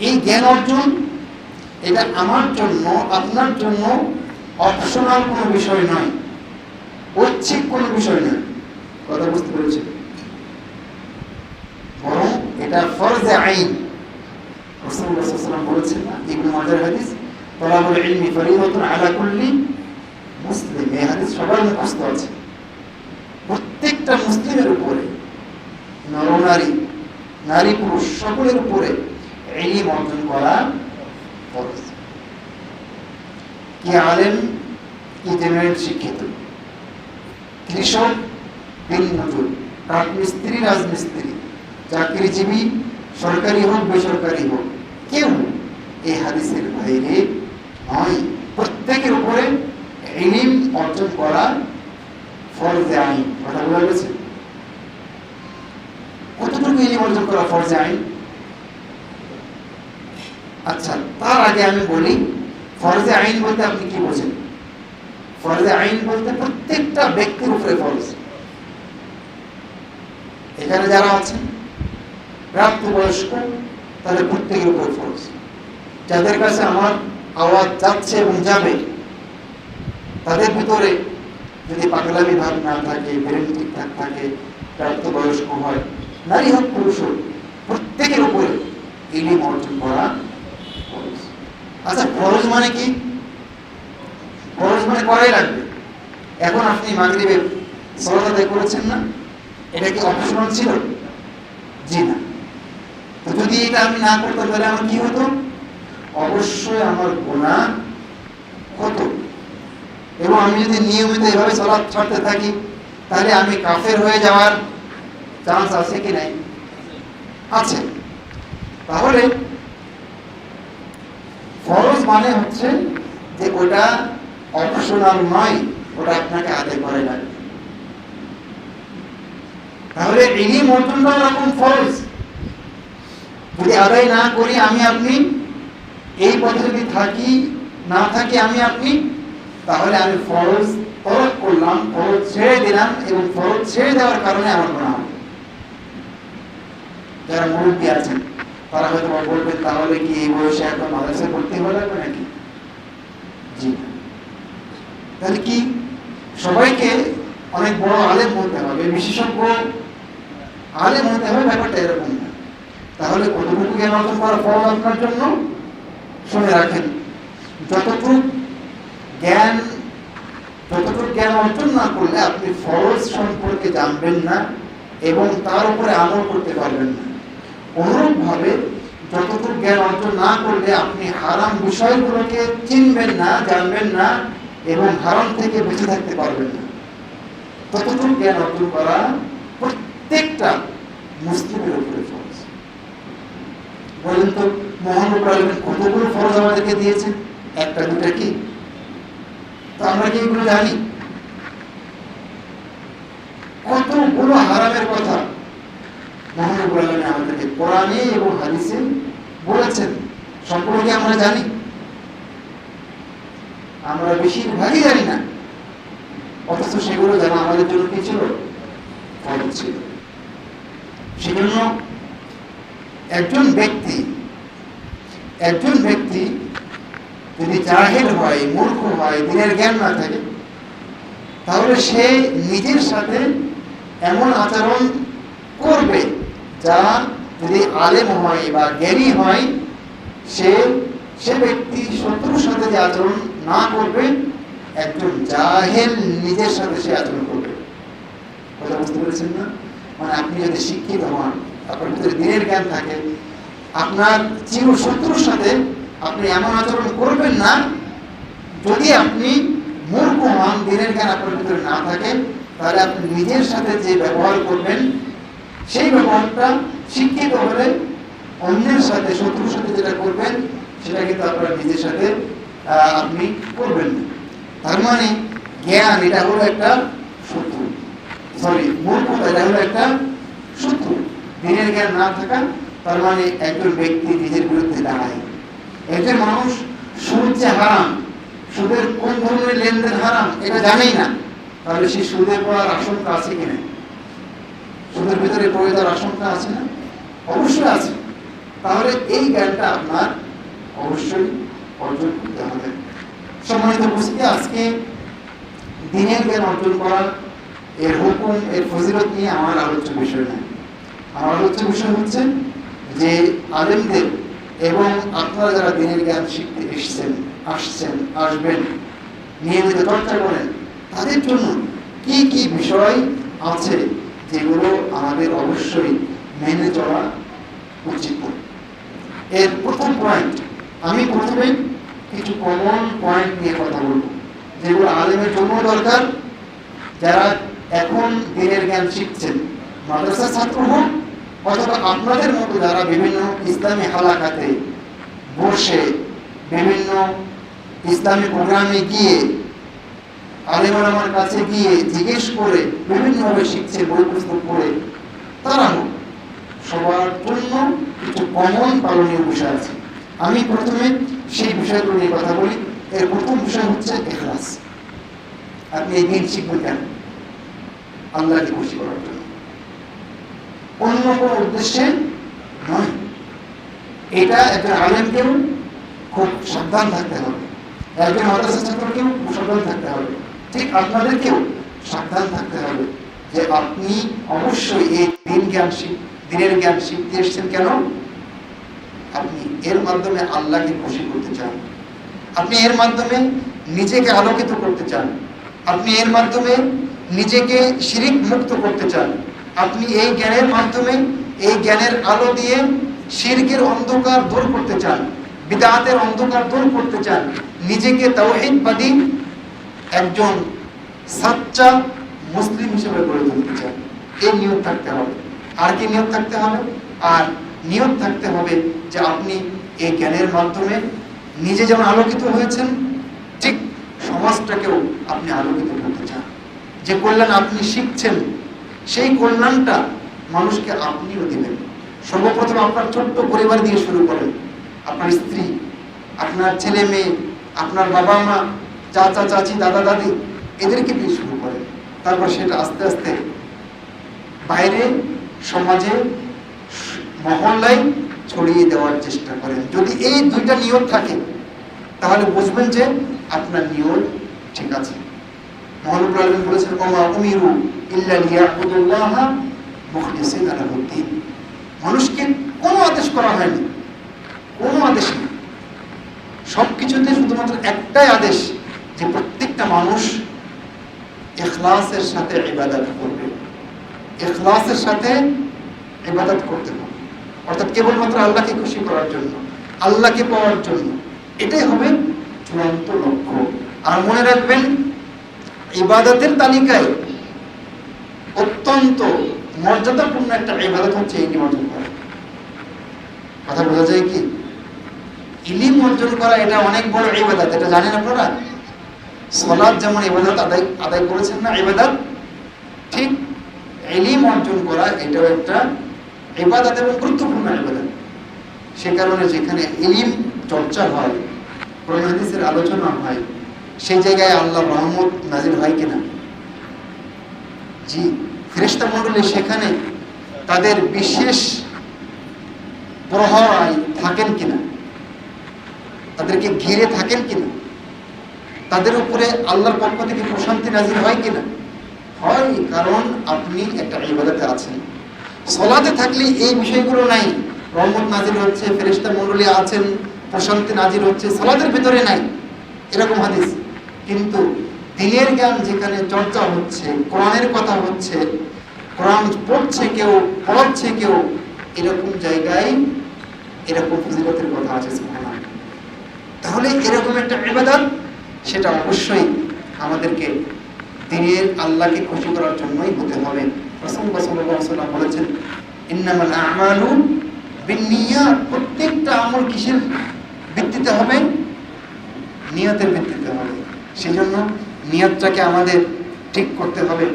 এই জ্ঞান অর্জন, এটা আমার জন্য, আপনার জন্য অপশনাল কোনো বিষয় নয়। ঐচ্ছিক কোনো বিষয় নয়। কথা বুঝতে পেরেছি? বরং এটা ফরজে আইন। বলেছেন সবার মুখস্থ আছে। প্রত্যেকটা মুসলিমের উপরে নরনারী নারী পুরুষ সকলের উপরে ইলম অর্জন করা ফরজ কি আলেম, কি জেনারেল শিক্ষিত। কৃষক দিন মজুর কাঠমিস্ত্রি রাজমিস্ত্রি, চাকরিজীবী, সরকারি হোক, বেসরকারি হোক, কেউ এই হাদিসের বাইরে নয়। প্রত্যেকের উপরে ইলিম অর্জন করা ফরজে আইন। কথা বলা গেছে কতটুকু ইলিম অর্জন করা ফরজে আইন? আচ্ছা তার আগে আমি বলি, ফরজে আইন বলতে আপনি কি বোঝেন? ফরজে আইন বলতে প্রত্যেকটা ব্যক্তির উপরে ফরজ। এখানে যারা আছেন, প্রাপ্তবয়স্ক, তাদের প্রত্যেকের উপরে ফরজ। যাদের কাছে আমার আওয়াজ যাচ্ছে এবং যাবে, তাদের ভিতরে যদি পাগলামি ভাব না থাকে ব্রেন ঠিকঠাক থাকে, প্রাপ্তবয়স্ক হয়, নারী হোক, পুরুষ হোক, প্রত্যেকের উপরে ইলিম অর্জন করা আচ্ছা ফরজ মানে কি? ফরজ মানে করাই লাগবে। এখন আপনি মাগরিবের সলাত আদায় করেছেন না? এটা কি অপশনাল ছিল? জি না। তো যদি এটা আমি না করতাম, তাহলে আমার কি হতো? অবশ্যই আমার গোনা হতো। এবং আমি যদি নিয়মিত এভাবে সলাৎ ছাড়তে থাকি, তাহলে আমি কাফের হয়ে যাওয়ার চান্স আছে কি নাই? আছে। তাহলে মানে হচ্ছে যে ওটা অপশনাল নয়, ওটা আপনাকে আদায় করে লাগবে। তাহলে ইলিম অর্জনটাও রকম ফরজ যদি আদায় না করি আমি আপনি, এই পথে যদি থাকি, না থাকি আমি আপনি, তাহলে আমি ফরজ তরক করলাম, ফরজ ছেড়ে দিলাম এবং ফরজ ছেড়ে দেওয়ার কারণে আমার গুণা হবে। যারা মুরব্বী আছেন তারা হয়তো তাহলে কি এই বয়সে এখন মাদ্রাসায় ভর্তি লাগবে নাকি? জি। তাহলে কি সবাইকে অনেক বড় আলেম হবে, বিশেষজ্ঞ হবে, ব্যাপারটা এরকম না। তাহলে কতটুকু জ্ঞান অর্জন করা ফল আপনার জন্য? শুনে রাখেন, যতটুকু জ্ঞান যতটুকু জ্ঞান অর্জন না করলে আপনি ফরজ সম্পর্কে জানবেন না এবং তার উপরে আমল করতে পারবেন না। অনুরূপভাবে যতটুকু জ্ঞান অর্জন না করলে আপনি হারাম বিষয়গুলোকে চিনবেন না, জানবেন না এবং হারাম থেকে বেঁচে থাকতে পারবেন না। ততটুকু জ্ঞান অর্জন করা প্রত্যেকটা মুসলিমের উপরে ফরজ। বলেন তো মহানবী আলমের কতগুলো ফরজ আমাদেরকে দিয়েছেন একটা, দুটা কি? তো আমরা কি এগুলো জানি? কতগুলো হারামের কথা আমাদেরকে কোরআনে এবং হাদিসে বলেছেন সম্পর্কে আমরা জানি? আমরা বেশিরভাগই জানি না। অথচ সেগুলো জানা আমাদের জন্য কি ছিল? ছিল। সেজন্য একজন ব্যক্তি একজন ব্যক্তি যদি জাহের হয়, মূর্খ হয়, দিনের জ্ঞান না থাকে, তাহলে সে নিজের সাথে এমন আচরণ যা যদি আলেম হয় বা জ্ঞানী হয়, সে সে ব্যক্তি শত্রুর সাথে যে আচরণ না করবে, একজন জাহেল নিজের সাথে সে আচরণ করবে। কথা বুঝতে পেরেছেন না? মানে আপনি যদি শিক্ষিত হন, আপনার ভিতরে দিনের জ্ঞান থাকে, আপনার চির শত্রুর সাথে আপনি এমন আচরণ করবেন না, যদি আপনি মূর্খ হন দিনের জ্ঞান আপনার ভিতরে না থাকে, তাহলে আপনি নিজের সাথে যে ব্যবহার করবেন সেই ব্যবহারটা শিক্ষিত হলে অন্যের সাথে, শত্রুর সাথে যেটা করবেন, সেটা কিন্তু আপনার নিজের সাথে আপনি করবেন না। তার মানে জ্ঞান, এটা হলো একটা শত্রু। সরি মূর্খতা এটা হলো একটা শত্রু। দিনের জ্ঞান না থাকা, তার মানে একজন ব্যক্তি নিজের বিরুদ্ধে দাঁড়ায়। একজন মানুষ সুদ যে হারাম। সুদের কোন ধরনের লেনদেন হারাম, এটা জানেই না। তাহলে সেই সুদের পড়ার আশঙ্কা আছে কিনা? সুদের ভিতরে পড়ে যাওয়ার আশঙ্কা আছে না? অবশ্যই আছে। তাহলে এই জ্ঞানটা আপনার অবশ্যই অর্জন করতে হবে। সম্মানিত উপস্থিতি, আজকে দিনের জ্ঞান অর্জন করা এর হুকুম এর ফজিলত নিয়ে আমার আলোচ্য বিষয় নয় আমার আলোচ্য বিষয় হচ্ছে যে আলেমদের এবং আপনারা যারা দিনের জ্ঞান শিখতে এসছেন, আসছেন, আসবেন, নিয়মিত চর্চা করেন, তাদের জন্য কি কি বিষয় আছে যেগুলো আমাদের অবশ্যই মেনে চলা উচিত। এর প্রথম পয়েন্ট আমি প্রথমে কিছু কমন পয়েন্ট নিয়ে কথা বলব, যেগুলো আলেমের জন্য দরকার, যারা এখন দিনের জ্ঞান শিখছেন, মাদ্রাসার ছাত্র হোক অথবা আপনাদের মতো যারা বিভিন্ন ইসলামী হালাকাতে বসে বিভিন্ন ইসলামী প্রোগ্রামে গিয়ে আলেমান আমার কাছে গিয়ে জিজ্ঞেস করে, বিভিন্নভাবে শিখছে বই পুস্তক পড়ে। তারা সবার জন্য কিছু কমন পালনীয় বিষয় আছে। আমি প্রথমে সেই বিষয়গুলো নিয়ে কথা বলি। এর প্রথম বিষয় হচ্ছে এখলাস। আপনি এই দিন শিখবেন কেন? আল্লাহকে খুশি করার জন্য। অন্য কোনো উদ্দেশ্যে নয়। এটা একজন আলেমকেও খুব সাবধান থাকতে হবে। একজন মাদ্রাসা ছাত্রকেও সাবধান থাকতে হবে। ঠিক আপনাদেরকেও সাবধান থাকতে হবে যে আপনি অবশ্যই এই দিন জ্ঞান দিনের জ্ঞান শিখতে এসেছেন কেন? আপনি এর মাধ্যমে আল্লাহকে খুশি করতে চান। আপনি এর মাধ্যমে নিজেকে আলোকিত করতে চান। আপনি এর মাধ্যমে নিজেকে শিরিক মুক্ত করতে চান। আপনি এই জ্ঞানের মাধ্যমে এই জ্ঞানের আলো দিয়ে শিরকের অন্ধকার দূর করতে চান। বিদাতের অন্ধকার দূর করতে চান। নিজেকে তাওহিদবাদী একজন সাচ্চা মুসলিম হিসেবে গড়ে তুলতে চান এই নিয়ত থাকতে হবে। আর কি নিয়ত থাকতে হবে? আর নিয়ত থাকতে হবে যে আপনি এই জ্ঞানের মাধ্যমে নিজে যেমন আলোকিত হয়েছেন, ঠিক সমাজটাকেও আপনি আলোকিত করতে চান। যে কল্যাণ আপনি শিখছেন, সেই কল্যাণটা মানুষকে আপনিও দেবেন। সর্বপ্রথম আপনার ছোট্ট পরিবার দিয়ে শুরু করেন। আপনার স্ত্রী, আপনার ছেলে মেয়ে, আপনার বাবা মা চাচা, চাচি, দাদা, দাদি এদেরকে দিয়ে শুরু করেন তারপর সেটা আস্তে আস্তে বাইরে সমাজে মহল্লায় ছড়িয়ে দেওয়ার চেষ্টা করেন। যদি এই দুইটা নিয়ত থাকে, তাহলে বুঝবেন যে আপনার নিয়ত ঠিক আছে। মহানবুল আলমিন বলেছেন, ওমা উমিরু ইল্লা লিয়াবুদুল্লাহ মুখলিসিন লাহুদ্দিন মানুষকে কোনো আদেশ করা হয়নি। কোনো আদেশ সব কিছুতে শুধুমাত্র একটাই আদেশ যে প্রত্যেকটা মানুষ এখলাসের সাথে ইবাদত করবে। এখলাসের সাথে ইবাদত করতে হবে। অর্থাৎ কেবলমাত্র আল্লাহকে খুশি করার জন্য, আল্লাহকে পাওয়ার জন্য। এটাই হবে চূড়ান্ত লক্ষ্য। আর মনে রাখবেন, ইবাদতের তালিকায় অত্যন্ত মর্যাদাপূর্ণ একটা ইবাদত হচ্ছে এই অর্জন করা। কথা বোঝা যায় কি? ইলিম অর্জন করা এটা অনেক বড় ইবাদত, এটা জানেন আপনারা? সলাদ যেমন ইবাদত আদায় আদায় করেছেন না ইবাদত, ঠিক ইলিম অর্জন করা এটাও একটা ইবাদত এবং গুরুত্বপূর্ণ ইবাদত। সে কারণে যেখানে ইলিম চর্চা হয়, কোরআন হাদিসের আলোচনা হয়, সেই জায়গায় আল্লাহ রহমত নাজির হয় কিনা? জি ফেরেস্তা মন্ডলী সেখানে তাদের বিশেষ প্রহরায় থাকেন কিনা? তাদেরকে ঘিরে থাকেন কিনা? তাদের উপরে আল্লাহর পক্ষ থেকে প্রশান্তি নাজির হয় কিনা? হয়, কারণ আপনি একটা ইবাদতে আছেন। সলাতে থাকলে এই বিষয়গুলো নাই। রহমত নাজির হচ্ছে ফেরেস্তা মন্ডলী আছেন, প্রশান্তি নাজির হচ্ছে সলাদের ভিতরে নাই। এরকম হাদিস। কিন্তু দিনের জ্ঞান যেখানে চর্চা হচ্ছে, কোরআনের কথা হচ্ছে, কোরআন পড়ছে কেউ, পড়াচ্ছে কেউ, এরকম জায়গায় এরকম ফজিলতের কথা আছে। তাহলে এরকম একটা ইবাদত সেটা অবশ্যই আমাদেরকে দিনের আল্লাহকে খুশি করার জন্যই হতে হবে। রাসূলুল্লাহ সাল্লাল্লাহু আলাইহি বলেছেন, ইন্নামাল আমালু বিনিয়া প্রত্যেকটা আমল কিসের ভিত্তিতে হবে? নিয়তের ভিত্তিতে হবে। সেজন্য নিয়তটাকে আমাদের ঠিক করতে হবে।